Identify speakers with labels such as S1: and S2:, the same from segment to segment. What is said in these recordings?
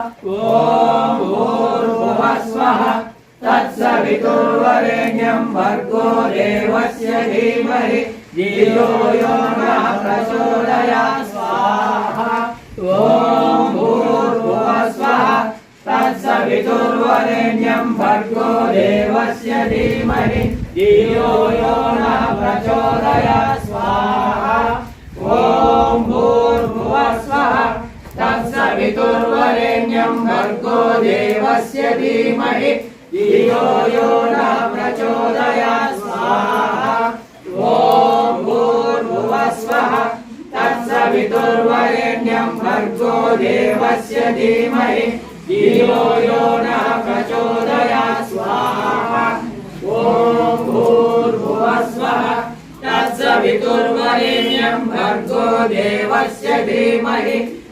S1: ॐ भूर्भुवस्वः तत्सवितुर्वरेण्यं भर्गो देवस्य धीमहि धियो यो नः प्रचोदयात्। स्वाहा। ॐ भूर्भुवस्वः तत्सवितुर्वरेण्यं भर्गो देवस्य धीमहि धियो यो नः प्रचोदयात् स्वाहा ॐ भूर्भुवस्वः तत्सवितुर्वरेण्यं भर्गो देवस्य धीमहि। धियो यो नः प्रचोदयात् स्वाहा। ॐ भूर्भुवस्वः। तत्सवितुर्वरेण्यं भर्गो देवस्य धीमहि। धियो यो नः प्रचोदयात् स्वाहा। ॐ भूर्भुवस्वः। तत्सवितुर्वरेण्यं भर्गो देवस्य धीमहि।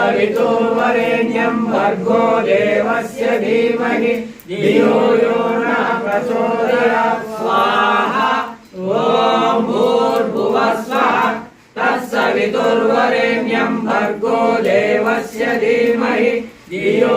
S1: तत्सवितुर्वरेण्यं भर्गो देवस्य धीमहि धियो यो नः प्रचोदयात् स्वाहा ॐ भूर्भुवस्वः तत्सवितुर्वरेण्यं भर्गो देवस्य धीमहि धियो